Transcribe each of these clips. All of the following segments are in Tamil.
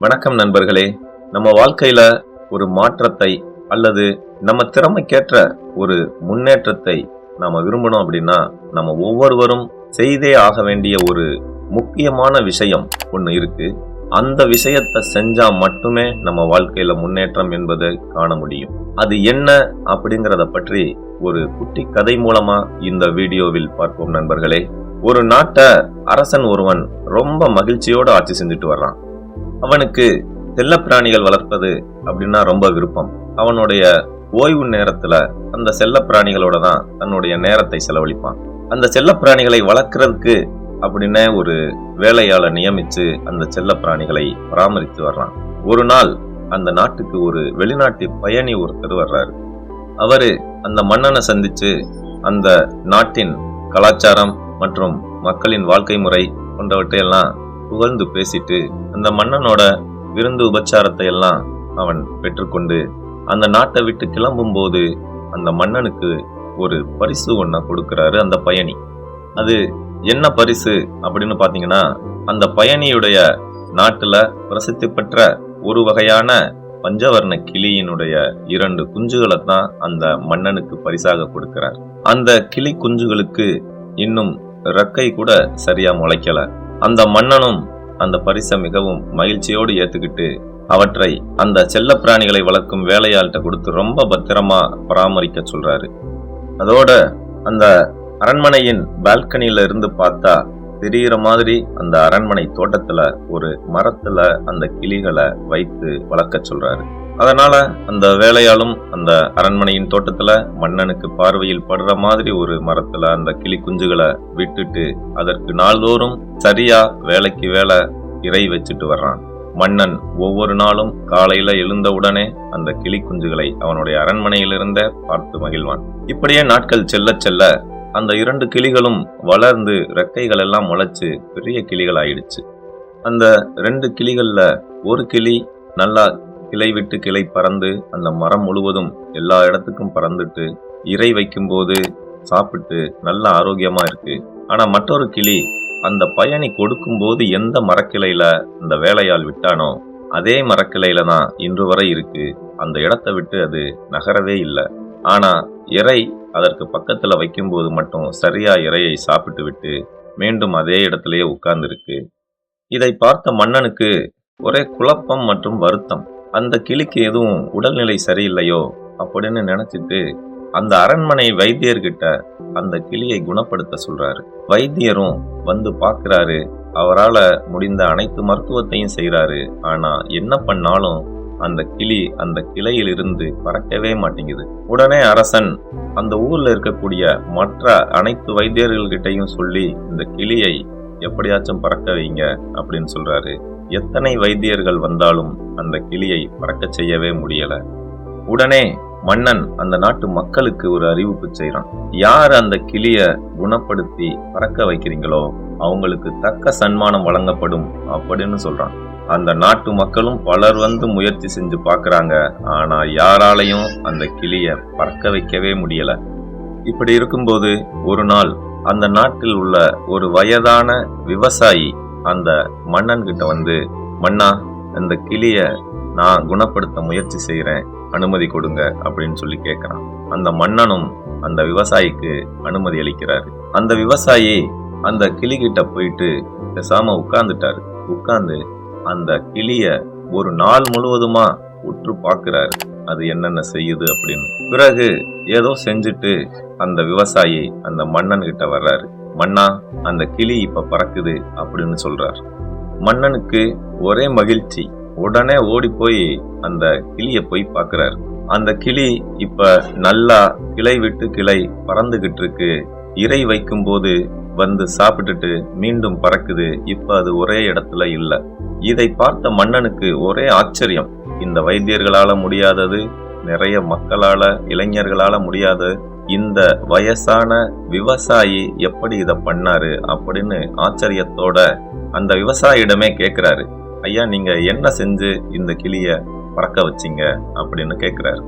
வணக்கம் நண்பர்களே. நம்ம வாழ்க்கையில ஒரு மாற்றத்தை அல்லது நம்ம திறமைக்கேற்ற ஒரு முன்னேற்றத்தை நாம விரும்பணும் அப்படின்னா நம்ம ஒவ்வொருவரும் செய்தே ஆக வேண்டிய ஒரு முக்கியமான விஷயம் ஒன்று இருக்கு. அந்த விஷயத்தை செஞ்சா மட்டுமே நம்ம வாழ்க்கையில முன்னேற்றம் என்பதை காண முடியும். அது என்ன அப்படிங்கிறத பற்றி ஒரு குட்டி கதை மூலமா இந்த வீடியோவில் பார்ப்போம் நண்பர்களே. ஒரு நாட்டை அரசன் ஒருவன் ரொம்ப மகிழ்ச்சியோட ஆட்சி செஞ்சுட்டு வர்றான். அவனுக்கு செல்லப்பிராணிகள் வளர்ப்பது அப்படின்னா ரொம்ப விருப்பம். அவனுடைய ஓய்வு நேரத்துல அந்த செல்லப்பிராணிகளோட தான் தன்னுடைய நேரத்தை செலவழிப்பான். அந்த செல்லப்பிராணிகளை வளர்க்கறதுக்கு அப்படின்னே ஒரு வேலையாளை நியமிச்சு அந்த செல்லப்பிராணிகளை பராமரித்து வர்றான். ஒரு நாள் அந்த நாட்டுக்கு ஒரு வெளிநாட்டு பயணி ஒருத்தர் வர்றாரு. அவரு அந்த மன்னனை சந்திச்சு அந்த நாட்டின் கலாச்சாரம் மற்றும் மக்களின் வாழ்க்கை முறை போன்றவற்றையெல்லாம் புகழ்ந்து பேசிட்டு அந்த மன்னனோட விருந்து உபச்சாரத்தை எல்லாம் அவன் பெற்றுக்கொண்டு அந்த நாட்டை விட்டு கிளம்பும்போது அந்த மன்னனுக்கு ஒரு பரிசு ஒன்றை கொடுக்குறாரு அந்த பயணி. அது என்ன பரிசு அப்படின்னு பாத்தீங்கன்னா அந்த பயணியுடைய நாட்டுல பிரசித்தி பெற்ற ஒரு வகையான பஞ்சவர்ண கிளியினுடைய இரண்டு குஞ்சுகளை தான் அந்த மன்னனுக்கு பரிசாக கொடுக்கிறார். அந்த கிளி குஞ்சுகளுக்கு இன்னும் ரெக்கை கூட சரியா முளைக்கல. அந்த மன்னனும் அந்த பரிசை மிகவும் மகிழ்ச்சியோடு ஏத்துக்கிட்டு அவற்றை அந்த செல்ல பிராணிகளை வளர்க்கும் வேலையாள்கிட்ட கொடுத்து ரொம்ப பத்திரமா பராமரிக்க சொல்றாரு. அதோட அந்த அரண்மனையின் பால்கனியில இருந்து பார்த்தா தெரிகிற மாதிரி அந்த அரண்மனை தோட்டத்துல ஒரு மரத்துல அந்த கிளிகளை வைத்து வளர்க்க சொல்றாரு. அதனால அந்த வேலையாலும் அந்த அரண்மனையின் தோட்டத்துல மன்னனுக்கு பார்வையில் படுற மாதிரி ஒரு மரத்துல அந்த கிளி குஞ்சுகளை விட்டுட்டு அதற்கு நாள்தோறும் சரியா வேலைக்கு வேலை இறை வச்சுட்டு வர்றான். மன்னன் ஒவ்வொரு நாளும் காலையில எழுந்தவுடனே அந்த கிளி குஞ்சுகளை அவனுடைய அரண்மனையிலிருந்தே பார்த்து மகிழ்வான். இப்படியே நாட்கள் செல்ல செல்ல அந்த இரண்டு கிளிகளும் வளர்ந்து ரெக்கைகள் எல்லாம் முளைச்சு பெரிய கிளிகள் ஆயிடுச்சு அந்த ரெண்டு கிளிகள்ல ஒரு கிளி நல்லா கிளை விட்டு கிளை பறந்து அந்த மரம் முழுவதும் எல்லா இடத்துக்கும் பறந்துட்டு இறை வைக்கும்போது சாப்பிட்டு நல்ல ஆரோக்கியமா இருக்கு. ஆனா மற்றொரு கிளி அந்த பயணி கொடுக்கும்போது எந்த மரக்கிளையில அந்த வேலையால் விட்டானோ அதே மரக்கிளையில தான் இன்று வரை இருக்கு. அந்த இடத்தை விட்டு அது நகரவே இல்லை. ஆனா இறை அதற்கு பக்கத்துல வைக்கும்போது மட்டும் சரியா இறையை சாப்பிட்டு விட்டு மீண்டும் அதே இடத்திலேயே உட்கார்ந்துருக்கு. இதை பார்த்த மன்னனுக்கு ஒரே குழப்பம் மற்றும் வருத்தம். அந்த கிளிக்கு எதுவும் உடல்நிலை சரியில்லையோ அப்படின்னு நினைச்சிட்டு அந்த அரண்மனை வைத்தியர்கிட்ட அந்த கிளியை குணப்படுத்த சொல்றாரு. வைத்தியரும் வந்து பார்க்குறாரு அவரால் முடிந்த அனைத்து மருத்துவத்தையும் செய்கிறாரு ஆனால் என்ன பண்ணாலும் அந்த கிளி அந்த கிளையிலிருந்து பறக்கவே மாட்டேங்குது. உடனே அரசன் அந்த ஊரில் இருக்கக்கூடிய மற்ற அனைத்து வைத்தியர்கள்கிட்டையும் சொல்லி இந்த கிளியை எப்படியாச்சும் பறக்க வைங்க அப்படின்னு சொல்றாரு. எத்தனை வைத்தியர்கள் வந்தாலும் அந்த கிளியை பறக்க செய்யவே முடியல. உடனே மன்னன் அந்த நாட்டு மக்களுக்கு ஒரு அறிவிப்பு செய்கிறான் யார் அந்த கிளிய குணப்படுத்தி பறக்க வைக்கிறீங்களோ அவங்களுக்கு தக்க சன்மானம் வழங்கப்படும் அப்படின்னு சொல்றான். அந்த நாட்டு மக்களும் பலர் வந்து முயற்சி செஞ்சு பார்க்குறாங்க. ஆனா யாராலையும் அந்த கிளிய பறக்க வைக்கவே முடியல. இப்படி இருக்கும்போது ஒரு நாள் அந்த நாட்டில் உள்ள ஒரு வயதான விவசாயி அந்த மன்னன் கிட்ட வந்து மன்னா அந்த கிளிய நான் குணப்படுத்த முயற்சி செய்கிறேன் அனுமதி கொடுங்க. அப்படின்னு சொல்லி கேட்குறான் அந்த மன்னனும் அந்த விவசாயிக்கு அனுமதி அளிக்கிறாரு. அந்த விவசாயி அந்த கிளி கிட்ட போயிட்டு பேசாம உட்கார்ந்துட்டாரு. உட்கார்ந்து அந்த கிளிய ஒரு நாள் முழுவதுமா உற்று பார்க்கிறாரு. அது என்னென்ன செய்யுது அப்படின்னு. பிறகு ஏதோ செஞ்சுட்டு அந்த விவசாயி அந்த மன்னன் கிட்ட வர்றாரு. மன்னா அந்த கிளி இப்ப பறக்குது அப்படின்னு சொல்றார். மன்னனுக்கு ஒரே மகிழ்ச்சி. உடனே ஓடி போய் அந்த கிளிய போய் பார்க்கறாரு அந்த கிளி இப்ப நல்லா கிளை விட்டு கிளை பறந்துகிட்டு இருக்கு. இறை வைக்கும்போது வந்து சாப்பிட்டுட்டு மீண்டும் பறக்குது. இப்ப அது ஒரே இடத்துல இல்ல. இதை பார்த்த மன்னனுக்கு ஒரே ஆச்சரியம். இந்த வைத்தியர்களால முடியாதது நிறைய மக்களால இளைஞர்களால முடியாது. இந்த வயசான விவசாயி எப்படி இதை பண்ணாரு அப்படின்னு ஆச்சரியத்தோட அந்த விவசாயியிடமே கேட்கிறாரு ஐயா நீங்க என்ன செஞ்சு இந்த கிளிய பறக்க வச்சிங்க? அப்படின்னு கேட்கிறாரு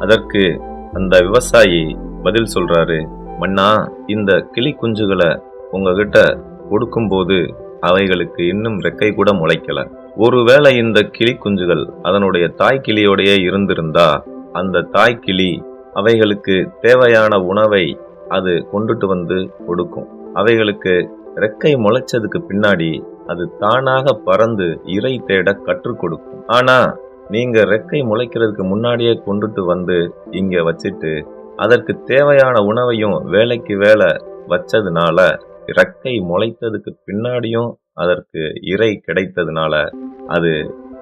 அதற்கு அந்த விவசாயி பதில் சொல்றாரு. மன்னா இந்த கிளி குஞ்சுகளை உங்ககிட்ட கொடுக்கும்போது அவைகளுக்கு இன்னும் ரெக்கை கூட முளைக்கல. ஒருவேளை இந்த கிளி குஞ்சுகள் அதனுடைய தாய் கிளியோடையே இருந்திருந்தா அந்த தாய்க்கிளி அவைகளுக்கு தேவையான உணவை அது கொண்டுட்டு வந்து கொடுக்கும். அவைகளுக்கு ரெக்கை முளைச்சதுக்கு பின்னாடி அது தானாக பறந்து இறை தேட கற்றுக் கொடுக்கும். ஆனா நீங்க ரெக்கை முளைக்கிறதுக்கு முன்னாடியே கொண்டுட்டு வந்து இங்க வச்சுட்டு அதற்கு தேவையான உணவையும் வேலைக்கு வேலை வச்சதுனால ரெக்கை முளைத்ததுக்கு பின்னாடியும் அதற்கு இறை கிடைத்ததுனால அது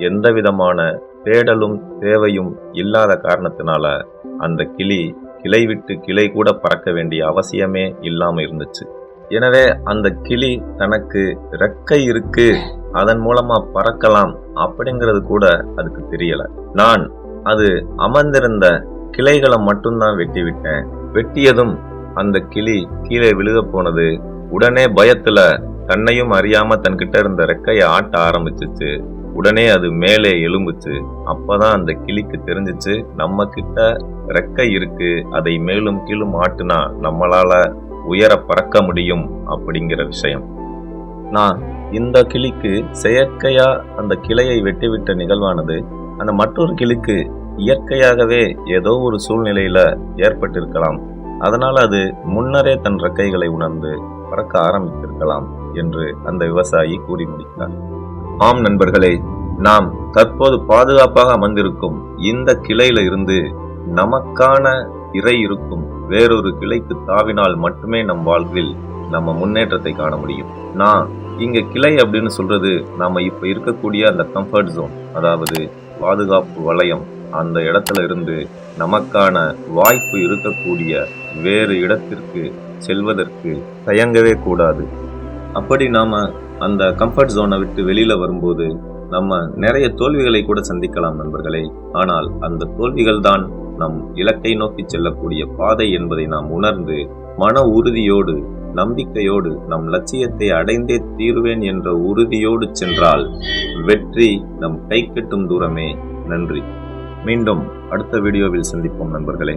எந்த விதமான தேடலும் தேவையும் இல்லாத காரணத்தினால அந்த கிளி கிளை விட்டு கிளை கூட பறக்க வேண்டிய அவசியமே இல்லாமல் இருந்துச்சு. எனவே அந்த கிளி தனக்கு ரெக்கை இருக்கு அதன் மூலமா பறக்கலாம் அப்படிங்கிறது கூட அதுக்கு தெரியல. நான் அது அமர்ந்திருந்த கிளைகளை மட்டும்தான் வெட்டி விட்டேன் வெட்டியதும் அந்த கிளி கீழே விழுக போனது உடனே பயத்துல தன்னையும் அறியாம தன்கிட்ட இருந்த ரெக்கையை ஆட்ட ஆரம்பிச்சிச்சு. உடனே அது மேலே எலும்புச்சு அப்பதான் அந்த கிளிக்கு தெரிஞ்சிச்சு நம்ம கிட்ட ரெக்கை இருக்கு அதை மேலும் கீழும் ஆட்டுனா நம்மளால உயர பறக்க முடியும் அப்படிங்கிற விஷயம். நான் இந்த கிளிக்கு செயற்கையா அந்த கிளையை வெட்டிவிட்ட நிகழ்வானது அந்த மற்றொரு கிளிக்கு இயற்கையாகவே ஏதோ ஒரு சூழ்நிலையில ஏற்பட்டிருக்கலாம். அதனால் அது முன்னரே தன் ரெக்கைகளை உணர்ந்து பறக்க ஆரம்பித்திருக்கலாம் என்று அந்த விவசாயி கூறி முடித்தார் ஆம் நண்பர்களே நாம் தற்போது பாதுகாப்பாக அமர்ந்திருக்கும் இந்த கிளையில இருந்து நமக்கான இறை இருக்கும் வேறொரு கிளைக்கு தாவினால் மட்டுமே நம் வாழ்வில் நம்ம முன்னேற்றத்தை காண முடியும். நான் இங்க கிளை அப்படின்னு சொல்றது நாம இப்ப இருக்கக்கூடிய அந்த கம்ஃபர்ட் ஜோன் அதாவது பாதுகாப்பு வளையம் அந்த இடத்துல இருந்து நமக்கான வாய்ப்பு இருக்கக்கூடிய வேறு இடத்திற்கு செல்வதற்கு தயங்கவே கூடாது. அப்படி நாம் அந்த கம்ஃபர்ட் ஜோனை விட்டு வெளியில் வரும்போது நம்ம நிறைய தோல்விகளை கூட சந்திக்கலாம் நண்பர்களே. ஆனால் அந்த தோல்விகள் தான் நம் இலக்கை நோக்கி செல்லக்கூடிய பாதை என்பதை நாம் உணர்ந்து மன உறுதியோடு நம்பிக்கையோடு நம் லட்சியத்தை அடைந்தே தீருவேன் என்ற உறுதியோடு சென்றால் வெற்றி நம் கை கட்டும் தூரமே. நன்றி. மீண்டும் அடுத்த வீடியோவில் சந்திப்போம் நண்பர்களே.